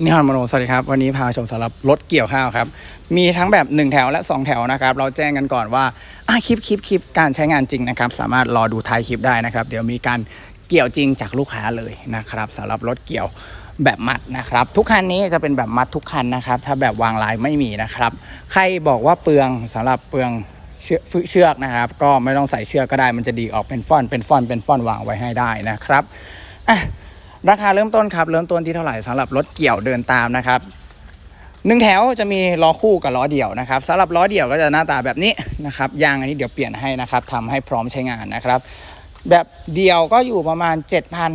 นิฮอนโมโนสวัสดีครับ วันนี้พาชมสำหรับรถเกี่ยวข้าวครับ มีทั้งแบบ 1 แถวและ 2 แถวนะครับ เราแจ้งกันก่อนว่าคลิปคลิปคลิปการใช้งานจริงนะครับ สามารถรอดูท้ายคลิปได้นะครับ เดี๋ยวมีการเกี่ยวจริงจากลูกค้าเลยนะครับสำหรับรถเกี่ยวแบบมัดนะครับ ทุกคันนี้จะเป็นแบบมัดทุกคันนะครับ ถ้าแบบวางลายไม่มีนะครับ ใครบอกว่าเปลืองสำหรับเปลืองเชือกเชือกนะครับ ก็ไม่ต้องใส่เชือกก็ได้มันจะดีออกเป็นฟ่อนเป็นฟ่อนเป็นฟ่อนวางไว้ให้ได้นะครับอะ ราคาเริ่มต้นครับ เริ่มต้นที่เท่าไหร่สำหรับรถเกี่ยวเดินตามนะครับหนึ่งแถวจะมีล้อคู่กับล้อเดี่ยวนะครับสำหรับล้อเดี่ยวก็จะหน้าตาแบบนี้นะครับยางอันนี้เดี๋ยวเปลี่ยนให้นะครับทำให้พร้อมใช้งานนะครับ แบบเดี่ยวก็อยู่ประมาณ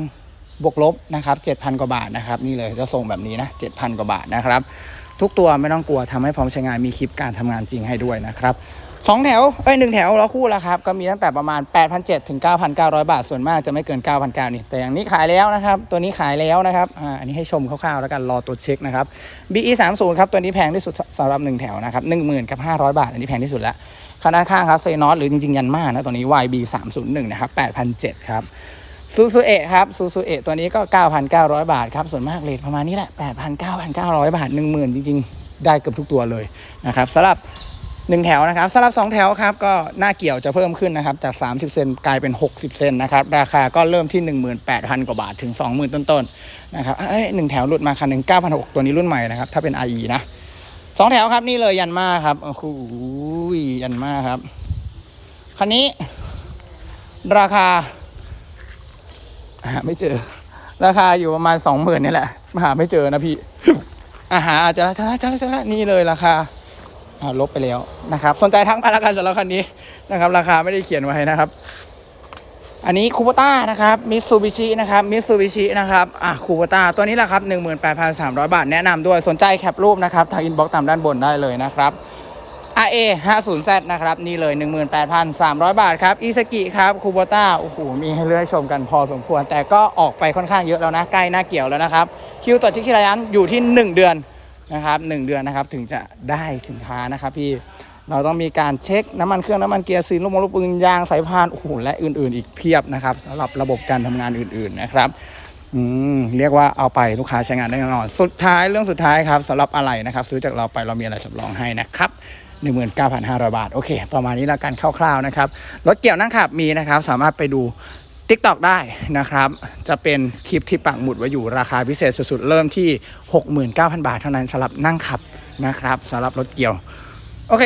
7,000 บวกลบนะครับ7,000 กว่าบาทนะครับ นี่เลยจะส่งแบบนี้นะ7,000 กว่าบาทนะครับ ทุกตัวไม่ต้องกลัวทำให้พร้อมใช้งานมีคลิปการทำงานจริงให้ด้วยนะครับ สองแถว เอ้ยหนึ่งแถวล้อคู่แล้วครับก็มีตั้งแต่ประมาณ 8,700 ถึง 9,900 บาท ส่วนมากจะไม่เกิน 9,900 นี่ แต่อย่างนี้ขายแล้วนะครับ ตัวนี้ขายแล้วนะครับ อ่า อันนี้ให้ชมคร่าวๆ แล้วกัน รอตัวเช็คนะครับ BE 3 0ครับ ตัวนี้แพงที่สุดสำหรับ1แถวนะครับ10,000กับ500 บาท อันนี้แพงที่สุดล้วขนาดข้างครับเซนอสหรือจริงๆ ยันมานะ ตัวนี้ YB 3 0 1นะครับ8,700ครับซูซูเอะครับซูซูเอะตัวนี้ก็ 9,900 บาทครับ ส่วนมากเลทประมาณนี้แหละ8,900 บาท 10,000 จริง ๆ ได้เกือบทุกตัวเลยนะครับสำหรับ 1 แถวนะครับสำหรับ 2 แถวครับก็หน้าเกี่ยวจะเพิ่มขึ้นนะครับจาก 30 เซนกลายเป็น 60 เซนนะครับราคาก็เริ่มที่ 18,000 กว่าบาทถึง 20,000 ต้นๆนะครับเอ้ยหนึ่งแถวหลุดมาคันหนึ่ง9,600 ตัวนี้รุ่นใหม่นะครับถ้าเป็น IE นะสองแถวครับนี่เลยยันมาครับโอ้โหยันมาครับคันนี้ ราคาหาไม่เจอ ราคาอยู่ประมาณสองหมื่นนี่แหละหาไม่เจอนะพี่อาหาอาจจะจะละจะละจะละนี่เลยราคา อ่าลบไปแล้วนะครับ สนใจทักมาแล้วกันสำหรับคันนี้นะครับ ราคาไม่ได้เขียนไว้นะครับ อันนี้คูปต้านะครับมิ t ซูบิชินะครับมิ t ซูบิชินะครับอะคูปต้าตัวนี้แหละครับ 18,300 บาท แนะนำด้วยสนใจแคปรูปนะครับทางอินบ็อกซ์ตามด้านบนได้เลยนะครับ RA 50Z นะครับ นี่เลย 18,300 บาทครับอิสกิครับคูโบต้าโอ้โหมีให้เลือกให้ชมกันพอสมควร แต่ก็ออกไปค่อนข้างเยอะแล้วนะ ใกล้หน้าเกี่ยวแล้วนะครับ คิวต่อชิคกี้พายนอยู่ที่ 1 เดือน นะครับ1เดือนนะครับถึงจะได้สินค้านะครับพี่เราต้องมีการเช็คน้ำมันเครื่องน้ำมันเกียร์ซีนลูกมลูกปืนยางสายพานโอ้โหและอื่น ๆ อีกเพียบนะครับสำหรับระบบการทำงานอื่น ๆ นะครับอืมเรียกว่าเอาไปลูกค้าใช้งานได้แน่นอน สุดท้ายเรื่องสุดท้ายครับสำหรับอะไรนะครับ ซื้อจากเราไปเรามีอะไรสำรองให้นะครับ19,500 บาท โอเค ประมาณนี้แล้วกันคร่าวๆนะครับ รถเกี่ยวนั่งขับมีนะครับ สามารถไปดู TikTok ได้นะครับ จะเป็นคลิปที่ปักหมุดไว้อยู่ราคาพิเศษสุดๆ เริ่มที่ 69,000 บาทเท่านั้นสำหรับนั่งขับนะครับสำหรับรถเกี่ยว โอเค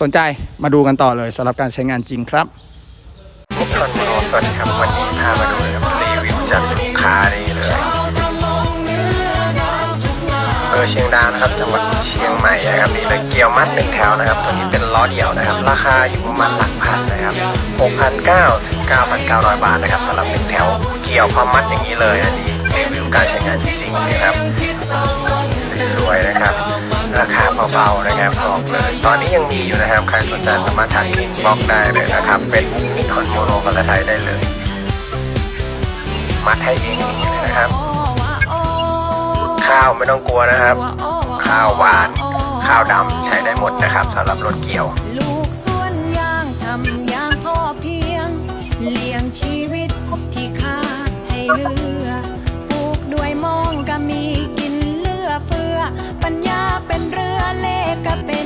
สนใจมาดูกันต่อเลยสำหรับการใช้งานจริงครับทุกคนรสวัสดีครับวันนี้พามาดูครับรีวิวจากลูกค้านี่เลยเออเชียงดาวนะครับจังหวัดเชียงใหม่นะครับนี่เลยเกียวมัดหนึ่งแถวนะครับตัวนี้เป็นล้อเดี่ยวนะครับ ราคาอยู่ประมาณหลักพันนะครับ6,900ถึง9,900 บาทนะครับสำหรับหนึ่งแถวเกี่ยวพร้อมมัดอย่างนี้เลยอันนี้รีวิวการใช้งานจริงๆนะครับสวยๆนะครับ ราคาเบาๆนะครับบอกเลยตอนนี้ยังมีอยู่นะครับใครสนใจสามารถทักอินบ็อกได้เลยนะครับ เป็นนิคอนโมโนภาษาไทยได้เลย มัดให้เองเลยนะครับ ข้าวไม่ต้องกลัวนะครับ ข้าวหวาน ข้าวดำใช้ได้หมดนะครับสำหรับรถเกี่ยว ลูกสวนยางทำยางพอเพียง เลี้ยงชีวิตที่ขาให้เลือปลูกด้วยมองก็มีกินเลือเฟือ ปัญญาเป็นเรือเลขก็เป็น